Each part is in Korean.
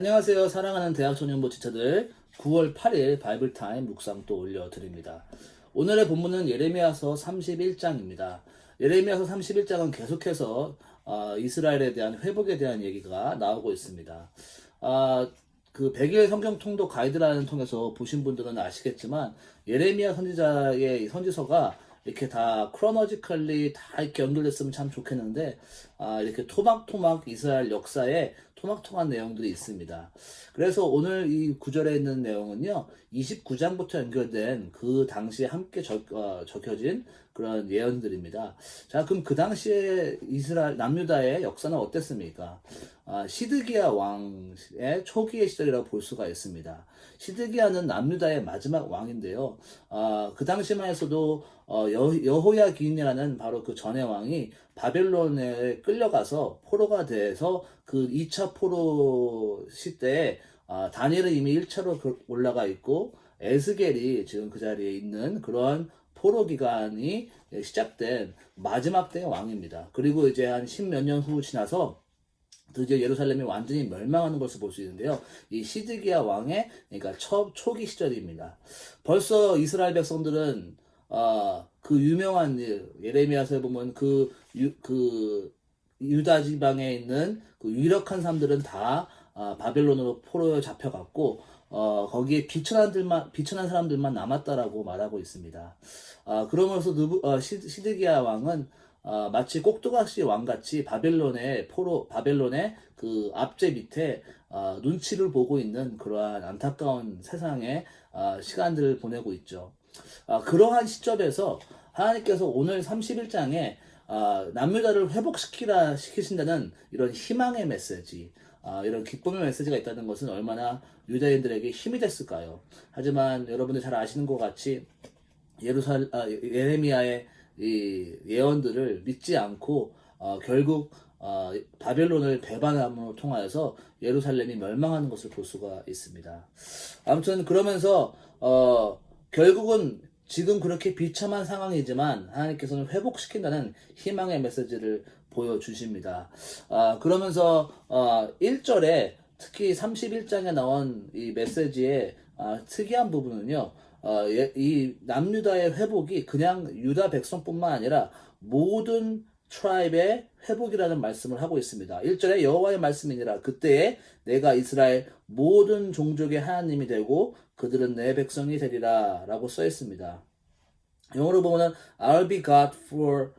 안녕하세요. 사랑하는 대학 소년부 지체들 9월 8일 바이블타임 묵상 또 올려드립니다. 오늘의 본문은 예레미야서 31장입니다. 예레미야서 31장은 계속해서 어, 이스라엘에 대한 회복에 대한 얘기가 나오고 있습니다. 아, 그 100일 성경 통독 가이드라인을 통해서 보신 분들은 아시겠지만 예레미야 선지자의 선지서가 이렇게 다 크로너지컬리 다 이렇게 연결됐으면 참 좋겠는데 아, 이렇게 토막토막 이스라엘 역사에 토막토막한 내용들이 있습니다. 그래서 오늘 이 구절에 있는 내용은요, 29장부터 연결된 그 당시에 함께 적, 어, 적혀진 그런 예언들입니다. 자, 그럼 그 당시에 이스라엘, 남유다의 역사는 어땠습니까? 아, 시드기야 왕의 초기의 시절이라고 볼 수가 있습니다. 시드기야는 남유다의 마지막 왕인데요. 아, 그 당시만 해서도 어, 여, 여호야긴이라는 바로 그 전의 왕이 바벨론에 끌려가서 포로가 돼서 그 2차 포로 시대에 아, 다니엘은 이미 1차로 올라가 있고 에스겔이 지금 그 자리에 있는 그런 포로 기간이 시작된 마지막 때의 왕입니다. 그리고 이제 한 십몇 년 후 지나서 드디어 예루살렘이 완전히 멸망하는 것을 볼 수 있는데요. 이 시드기야 왕의 그러니까 초, 초기 시절입니다. 벌써 이스라엘 백성들은 어, 그 유명한 일, 예레미야서에 보면 그, 유, 그 유다 지방에 있는 그 유력한 사람들은 다 아, 바벨론으로 포로에 잡혀갔고 어, 거기에 비천한 들만 비천한 사람들만 남았다라고 말하고 있습니다. 아, 그러면서 누부, 어, 시, 시드기야 왕은 어, 마치 꼭두가시 왕같이 바벨론의 포로 바벨론의 그 압제 밑에 어, 눈치를 보고 있는 그러한 안타까운 세상의 어, 시간들을 보내고 있죠. 아, 그러한 시점에서 하나님께서 오늘 31장에 아, 남유다를 회복시키라 시키신다는 이런 희망의 메시지, 아, 이런 기쁨의 메시지가 있다는 것은 얼마나 유다인들에게 힘이 됐을까요? 하지만 여러분들 잘 아시는 것 같이 예루살 아, 예레미야의 이 예언들을 믿지 않고 어, 결국 어, 바벨론을 배반함으로 통하여서 예루살렘이 멸망하는 것을 볼 수가 있습니다. 아무튼 그러면서 어, 결국은 지금 그렇게 비참한 상황이지만 하나님께서는 회복시킨다는 희망의 메시지를 보여주십니다. 아, 그러면서 어, 1절에 특히 31장에 나온 이 메시지의 아, 특이한 부분은요. 어, 예, 이 남유다의 회복이 그냥 유다 백성뿐만 아니라 모든 트라이브의 회복이라는 말씀을 하고 있습니다. 1절에 여호와의 말씀이니라 그때에 내가 이스라엘 모든 종족의 하나님이 되고 그들은 내 백성이 되리라 라고 써 있습니다. 영어로 보면 I'll be God for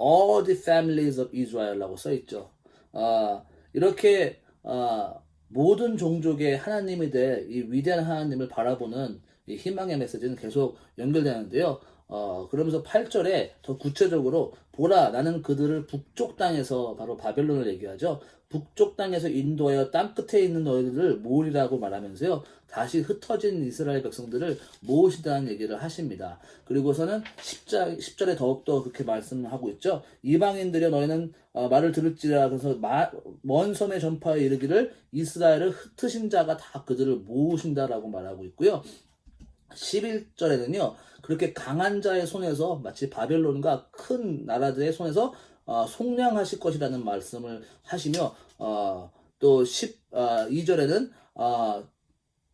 all the families of Israel 라고 써 있죠. 아, 이렇게 아, 모든 종족의 하나님이 될 이 위대한 하나님을 바라보는 이 희망의 메시지는 계속 연결되는데요. 어, 그러면서 8절에 더 구체적으로 보라 나는 그들을 북쪽 땅에서 바로 바벨론을 얘기하죠. 북쪽 땅에서 인도하여 땅 끝에 있는 너희들을 모으리라고 말하면서요. 다시 흩어진 이스라엘 백성들을 모으시다는 얘기를 하십니다. 그리고서는 10절, 10절에 더욱더 그렇게 말씀하고 있죠. 이방인들여 너희는 어, 말을 들을지라 그래서 마, 먼 섬의 전파에 이르기를 이스라엘을 흩으신 자가 다 그들을 모으신다라고 말하고 있고요. 11절에는요, 그렇게 강한 자의 손에서 마치 바벨론과 큰 나라들의 손에서 어, 속량하실 것이라는 말씀을 하시며, 어, 또 12절에는, 어,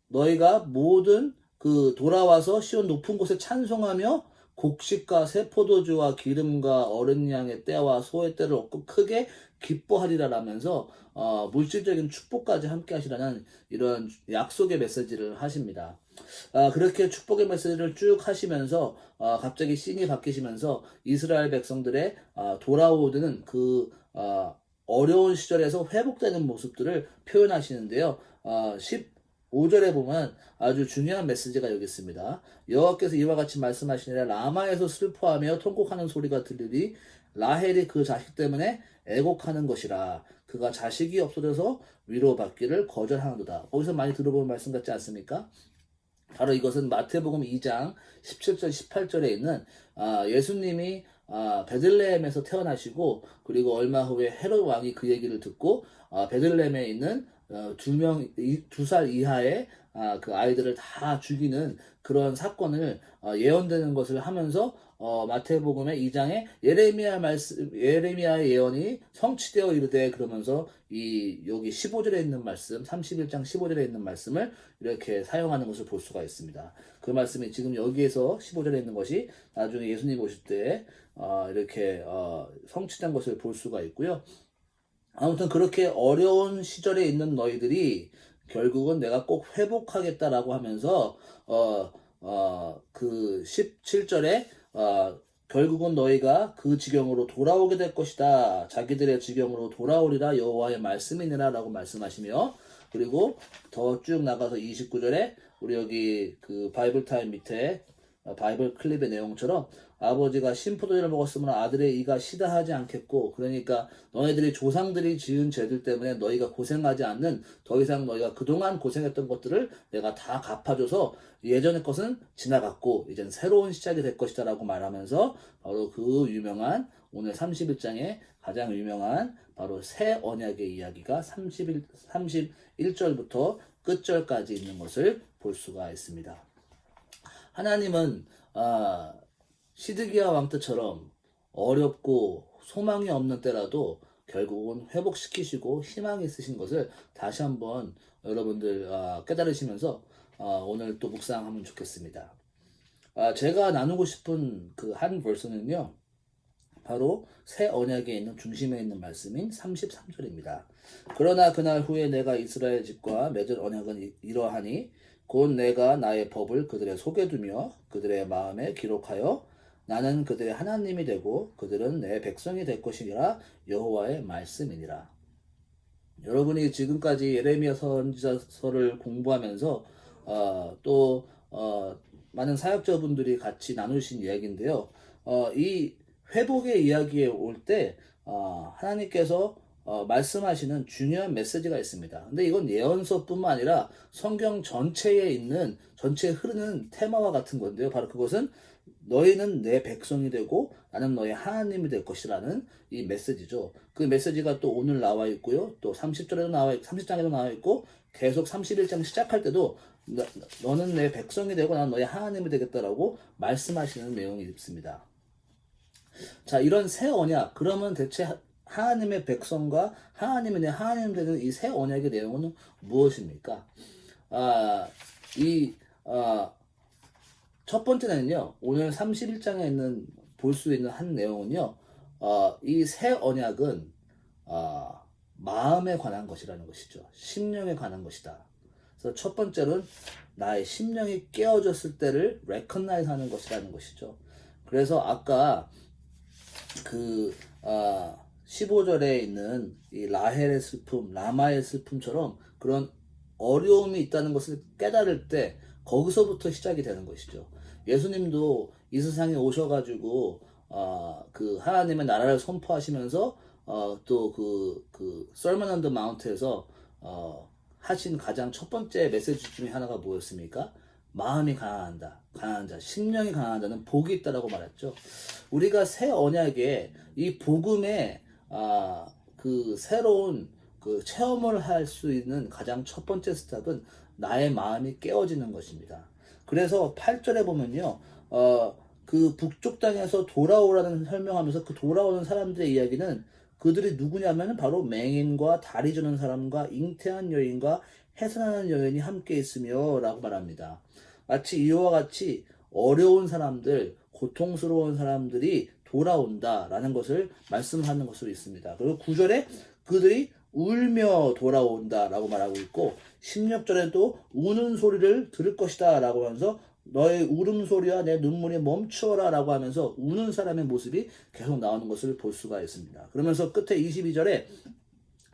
너희가 모든 그 돌아와서 시온 높은 곳에 찬송하며 곡식과 새 포도주와 기름과 어른 양의 때와 소의 때를 얻고 크게 기뻐하리라라면서 어, 물질적인 축복까지 함께 하시라는 이런 약속의 메시지를 하십니다. 아, 그렇게 축복의 메시지를 쭉 하시면서 아, 갑자기 씬이 바뀌시면서 이스라엘 백성들의 아, 돌아오는 그 아, 어려운 시절에서 회복되는 모습들을 표현하시는데요. 아, 15절에 보면 아주 중요한 메시지가 여기 있습니다. 여호와께서 이와 같이 말씀하시니라 라마에서 슬퍼하며 통곡하는 소리가 들리니 라헬이 그 자식 때문에 애곡하는 것이라 그가 자식이 없어져서 위로받기를 거절하는도다. 거기서 많이 들어본 말씀 같지 않습니까? 바로 이것은 마태복음 2장 17절 18절에 있는 아, 예수님이 아, 베들레헴에서 태어나시고 그리고 얼마 후에 헤롯 왕이 그 얘기를 듣고 아, 베들레헴에 있는 어, 두명 두 살 이하의 아, 그 아이들을 다 죽이는 그런 사건을 어, 예언되는 것을 하면서 어, 마태복음의 2장에 예레미야 말씀 예레미야의 예언이 성취되어 이르되 그러면서 이 여기 15절에 있는 말씀 31장 15절에 있는 말씀을 이렇게 사용하는 것을 볼 수가 있습니다. 그 말씀이 지금 여기에서 15절에 있는 것이 나중에 예수님 오실 때 어, 이렇게 어, 성취된 것을 볼 수가 있고요. 아무튼 그렇게 어려운 시절에 있는 너희들이 결국은 내가 꼭 회복하겠다라고 하면서 어, 어, 그 17절에 어, 결국은 너희가 그 지경으로 돌아오게 될 것이다. 자기들의 지경으로 돌아오리라 여호와의 말씀이니라라고 말씀하시며 그리고 더 쭉 나가서 29절에 우리 여기 그 바이블 타임 밑에 어, 바이블 클립의 내용처럼 아버지가 심포도주를 먹었으면 아들의 이가 시다하지 않겠고 그러니까 너희들이 조상들이 지은 죄들 때문에 너희가 고생하지 않는 더 이상 너희가 그동안 고생했던 것들을 내가 다 갚아줘서 예전의 것은 지나갔고 이젠 새로운 시작이 될 것이다 라고 말하면서 바로 그 유명한 오늘 31장에 가장 유명한 바로 새 언약의 이야기가 31, 31절부터 끝절까지 있는 것을 볼 수가 있습니다. 하나님은 아, 시드기야 왕 때처럼 어렵고 소망이 없는 때라도 결국은 회복시키시고 희망이 있으신 것을 다시 한번 여러분들 아, 깨달으시면서 아, 오늘 또 묵상하면 좋겠습니다. 아, 제가 나누고 싶은 그 한 벌스는요. 바로 새 언약에 있는 중심에 있는 말씀인 33절입니다. 그러나 그날 후에 내가 이스라엘 집과 맺은 언약은 이- 이러하니 곧 내가 나의 법을 그들의 속에 두며 그들의 마음에 기록하여 나는 그들의 하나님이 되고 그들은 내 백성이 될 것이니라 여호와의 말씀이니라. 여러분이 지금까지 예레미야 선지자서를 공부하면서 어, 또 어, 많은 사역자분들이 같이 나누신 이야기인데요. 어, 이 회복의 이야기에 올때 어, 하나님께서 어, 말씀하시는 중요한 메시지가 있습니다. 근데 이건 예언서뿐만 아니라 성경 전체에 있는 전체에 흐르는 테마와 같은 건데요. 바로 그것은 너희는 내 백성이 되고 나는 너의 하나님이 될 것이라는 이 메시지죠. 그 메시지가 또 오늘 나와 있고요. 또 30절에도 나와 있, 30장에도 나와 있고 계속 31장 시작할 때도 너, 너는 내 백성이 되고 나는 너의 하나님이 되겠다라고 말씀하시는 내용이 있습니다. 자, 이런 새 언약, 그러면 대체 하- 하나님의 백성과 하나님이 내 하나님 되는 이 새 언약의 내용은 무엇입니까? 아, 이, 아, 첫 번째는요, 오늘 31장에 있는, 볼 수 있는 한 내용은요, 어, 이 새 언약은, 어, 마음에 관한 것이라는 것이죠. 심령에 관한 것이다. 그래서 첫 번째는 나의 심령이 깨어졌을 때를 recognize 하는 것이라는 것이죠. 그래서 아까 그, 아, 15절에 있는 이 라헬의 슬픔, 라마의 슬픔처럼 그런 어려움이 있다는 것을 깨달을 때 거기서부터 시작이 되는 것이죠. 예수님도 이 세상에 오셔가지고 아, 그 하나님의 나라를 선포하시면서 어, 또그 그 설먼 언더 마운트에서 어, 하신 가장 첫 번째 메시지 중에 하나가 뭐였습니까? 마음이 가난한다, 가난한 자, 심령이 가난한 자는 복이 있다라고 말했죠. 우리가 새 언약에 이 복음에 아, 그 새로운 그 체험을 할 수 있는 가장 첫 번째 스텝은 나의 마음이 깨어지는 것입니다. 그래서 8절에 보면요, 어, 그 북쪽 땅에서 돌아오라는 설명하면서 그 돌아오는 사람들의 이야기는 그들이 누구냐면 바로 맹인과 다리 저는 사람과 잉태한 여인과 해산하는 여인이 함께 있으며 라고 말합니다. 마치 이와 같이 어려운 사람들, 고통스러운 사람들이 돌아온다라는 것을 말씀하는 것으로 있습니다. 그리고 9절에 그들이 울며 돌아온다라고 말하고 있고 16절에도 우는 소리를 들을 것이다라고 하면서 너의 울음소리와 내 눈물이 멈추어라 라고 하면서 우는 사람의 모습이 계속 나오는 것을 볼 수가 있습니다. 그러면서 끝에 22절에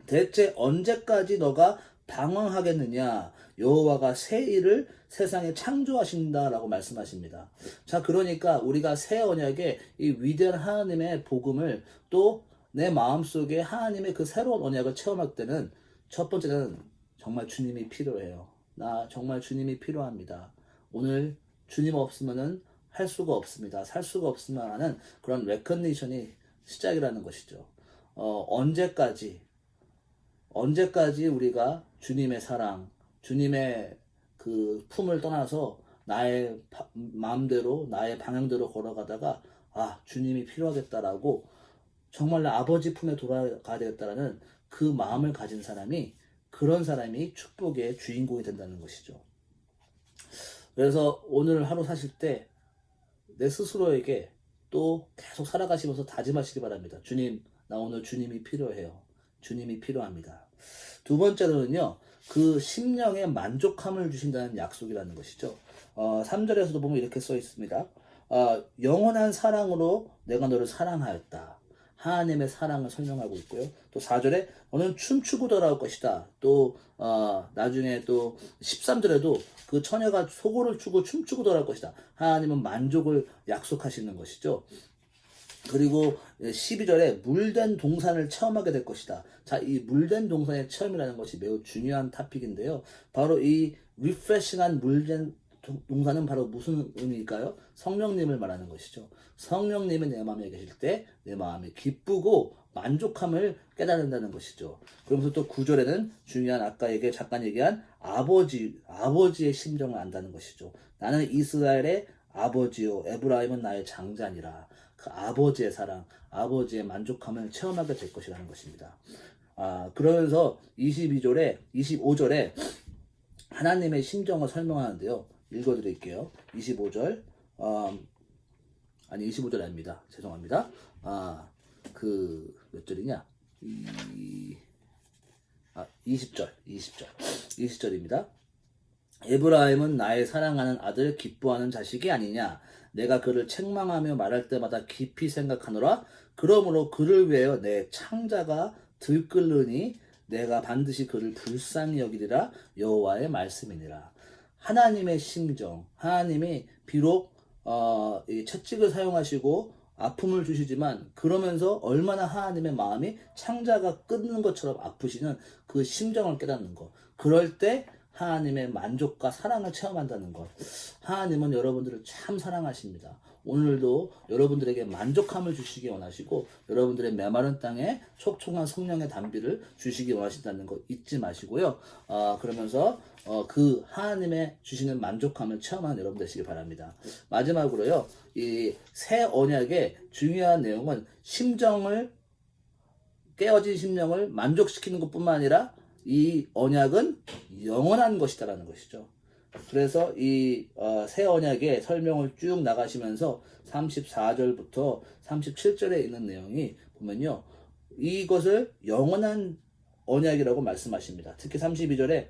대체 언제까지 너가 방황하겠느냐 여호와가 새 일을 세상에 창조하신다라고 말씀하십니다. 자 그러니까 우리가 새 언약의 이 위대한 하나님의 복음을 또 내 마음속에 하나님의 그 새로운 언약을 체험할 때는 첫 번째는 정말 주님이 필요해요. 나 정말 주님이 필요합니다. 오늘 주님 없으면은 할 수가 없습니다. 살 수가 없으면 하는 그런 레커니션이 시작이라는 것이죠. 어, 언제까지 언제까지 우리가 주님의 사랑, 주님의 그 품을 떠나서 나의 바- 마음대로, 나의 방향대로 걸어가다가 아 주님이 필요하겠다라고 정말로 아버지 품에 돌아가야 되겠다라는 그 마음을 가진 사람이 그런 사람이 축복의 주인공이 된다는 것이죠. 그래서 오늘 하루 사실 때 내 스스로에게 또 계속 살아가시면서 다짐하시기 바랍니다. 주님, 나 오늘 주님이 필요해요. 주님이 필요합니다. 두 번째로는요, 그 심령에 만족함을 주신다는 약속이라는 것이죠. 어, 3절에서도 보면 이렇게 써 있습니다. 어, 영원한 사랑으로 내가 너를 사랑하였다. 하나님의 사랑을 설명하고 있고요. 또 4절에 너는 춤추고 돌아올 것이다. 또 어, 나중에 또 13절에도 그 처녀가 소고를 추고 춤추고 돌아올 것이다. 하나님은 만족을 약속하시는 것이죠. 그리고 12절에 물된 동산을 체험하게 될 것이다. 자, 이 물된 동산의 체험이라는 것이 매우 중요한 타픽인데요. 바로 이 리프레싱한 물된 동- 동산은 바로 무슨 의미일까요? 성령님을 말하는 것이죠. 성령님이 내 마음에 계실 때 내 마음이 기쁘고 만족함을 깨닫는다는 것이죠. 그러면서 또 9절에는 중요한 아까 얘기 잠깐 얘기한 아버지 아버지의 심정을 안다는 것이죠. 나는 이스라엘의 아버지요 에브라임은 나의 장자니라. 그 아버지의 사랑, 아버지의 만족함을 체험하게 될 것이라는 것입니다. 아, 그러면서 22절에 25절에 하나님의 심정을 설명하는데요. 읽어드릴게요. 25절, 음, 아니 25절 아닙니다. 죄송합니다. 아, 그 몇 절이냐? 이, 아, 20절, 20절, 20절입니다. 에브라임은 나의 사랑하는 아들 기뻐하는 자식이 아니냐. 내가 그를 책망하며 말할 때마다 깊이 생각하노라. 그러므로 그를 위하여 내 창자가 들끓으니 내가 반드시 그를 불쌍히 여기리라. 여호와의 말씀이니라. 하나님의 심정 하나님이 비록 어, 이 채찍을 사용하시고 아픔을 주시지만 그러면서 얼마나 하나님의 마음이 창자가 끊는 것처럼 아프시는 그 심정을 깨닫는 것 그럴 때 하나님의 만족과 사랑을 체험한다는 것. 하나님은 여러분들을 참 사랑하십니다. 오늘도 여러분들에게 만족함을 주시기 원하시고 여러분들의 메마른 땅에 촉촉한 성령의 담비를 주시기 원하신다는 거 잊지 마시고요. 어, 그러면서 어, 그 하나님의 주시는 만족함을 체험하는 여러분 되시기 바랍니다. 마지막으로요. 이 새 언약의 중요한 내용은 심정을 깨어진 심령을 만족시키는 것뿐만 아니라 이 언약은 영원한 것이다라는 것이죠. 그래서 이 어, 새 언약의 설명을 쭉 나가시면서 34절부터 37절에 있는 내용이 보면요. 이것을 영원한 언약이라고 말씀하십니다. 특히 32절에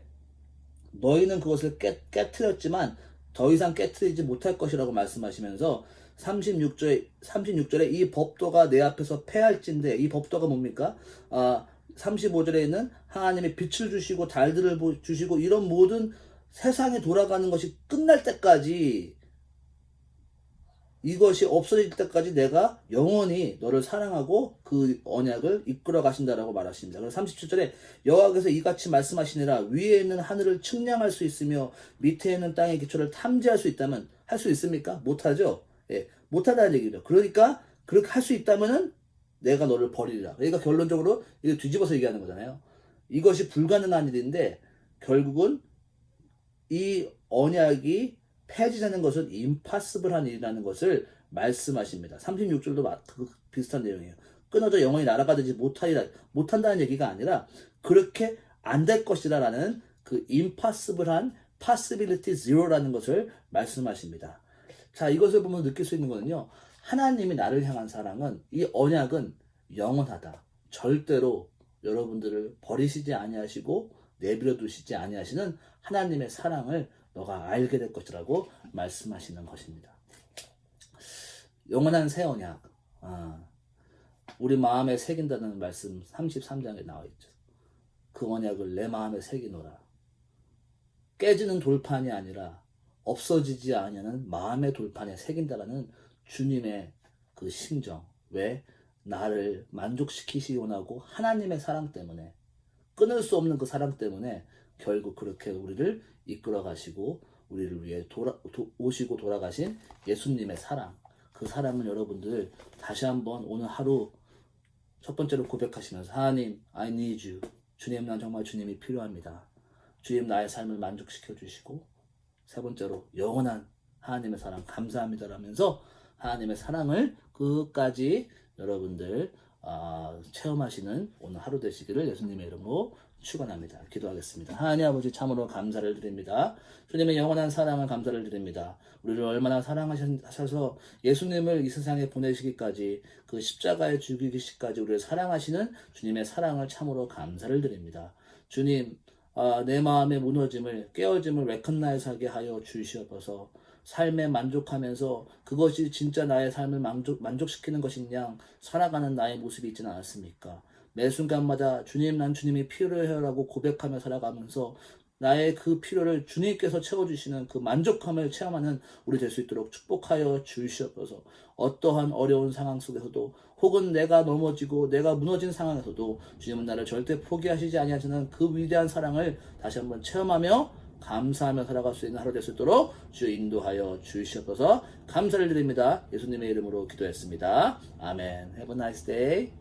너희는 그것을 깨, 깨트렸지만 더 이상 깨트리지 못할 것이라고 말씀하시면서 36절에 36절에 이 법도가 내 앞에서 패할진데 이 법도가 뭡니까? 아 35절에 있는 하나님의 빛을 주시고 달들을 보- 주시고 이런 모든 세상에 돌아가는 것이 끝날 때까지 이것이 없어질 때까지 내가 영원히 너를 사랑하고 그 언약을 이끌어 가신다라고 말하십니다. 그래서 37절에 여호와께서 이같이 말씀하시니라 위에 있는 하늘을 측량할 수 있으며 밑에 있는 땅의 기초를 탐지할 수 있다면 할 수 있습니까? 못하죠. 예, 못하다는 얘기죠. 그러니까 그렇게 할 수 있다면은 내가 너를 버리리라. 그러니까 결론적으로 이거 뒤집어서 얘기하는 거잖아요. 이것이 불가능한 일인데 결국은 이 언약이 폐지되는 것은 임파스블한 일이라는 것을 말씀하십니다. 36절도 마- 그 비슷한 내용이에요. 끊어져 영원히 날아가지 못하리라 못한다는 얘기가 아니라 그렇게 안 될 것이다라는 그 임파스블한 possibility zero라는 것을 말씀하십니다. 자, 이것을 보면 느낄 수 있는 거는요. 하나님이 나를 향한 사랑은 이 언약은 영원하다. 절대로 여러분들을 버리시지 아니하시고 내버려 두시지 아니하시는 하나님의 사랑을 너가 알게 될 것이라고 말씀하시는 것입니다. 영원한 새 언약. 아, 우리 마음에 새긴다는 말씀 33장에 나와 있죠. 그 언약을 내 마음에 새기노라. 깨지는 돌판이 아니라 없어지지 아니하는 마음의 돌판에 새긴다라는 주님의 그 심정. 왜? 나를 만족시키시 원하고 하나님의 사랑 때문에 끊을 수 없는 그 사랑 때문에 결국 그렇게 우리를 이끌어 가시고 우리를 위해 돌아, 도- 오시고 돌아가신 예수님의 사랑. 그 사랑을 여러분들 다시 한번 오늘 하루 첫 번째로 고백하시면서 하나님, I need you. 주님, 난 정말 주님이 필요합니다. 주님, 나의 삶을 만족시켜 주시고 세 번째로 영원한 하나님의 사랑 감사합니다라면서 하나님의 사랑을 그 끝까지 여러분들 아, 체험하시는 오늘 하루 되시기를 예수님의 이름으로 축원합니다. 기도하겠습니다. 하나님 아버지 참으로 감사를 드립니다. 주님의 영원한 사랑을 감사를 드립니다. 우리를 얼마나 사랑하셔서 예수님을 이 세상에 보내시기까지 그 십자가에 죽이기까지 우리를 사랑하시는 주님의 사랑을 참으로 감사를 드립니다. 주님, 아, 내 마음의 무너짐을 깨어짐을 레컨나이즈 하게 하여 주시옵소서. 삶에 만족하면서 그것이 진짜 나의 삶을 만족, 만족시키는 양 살아가는 나의 모습이 있지는 않았습니까? 매 순간마다 주님 난 주님이 필요해요라고 고백하며 살아가면서 나의 그 필요를 주님께서 채워주시는 그 만족함을 체험하는 우리 될 수 있도록 축복하여 주시옵소서. 어떠한 어려운 상황 속에서도 혹은 내가 넘어지고 내가 무너진 상황에서도 주님은 나를 절대 포기하시지 아니하시는 그 위대한 사랑을 다시 한번 체험하며 감사하며 살아갈 수 있는 하루 될 수 있도록 주 인도하여 주시옵소서 감사를 드립니다. 예수님의 이름으로 기도했습니다. 아멘. Have a nice day.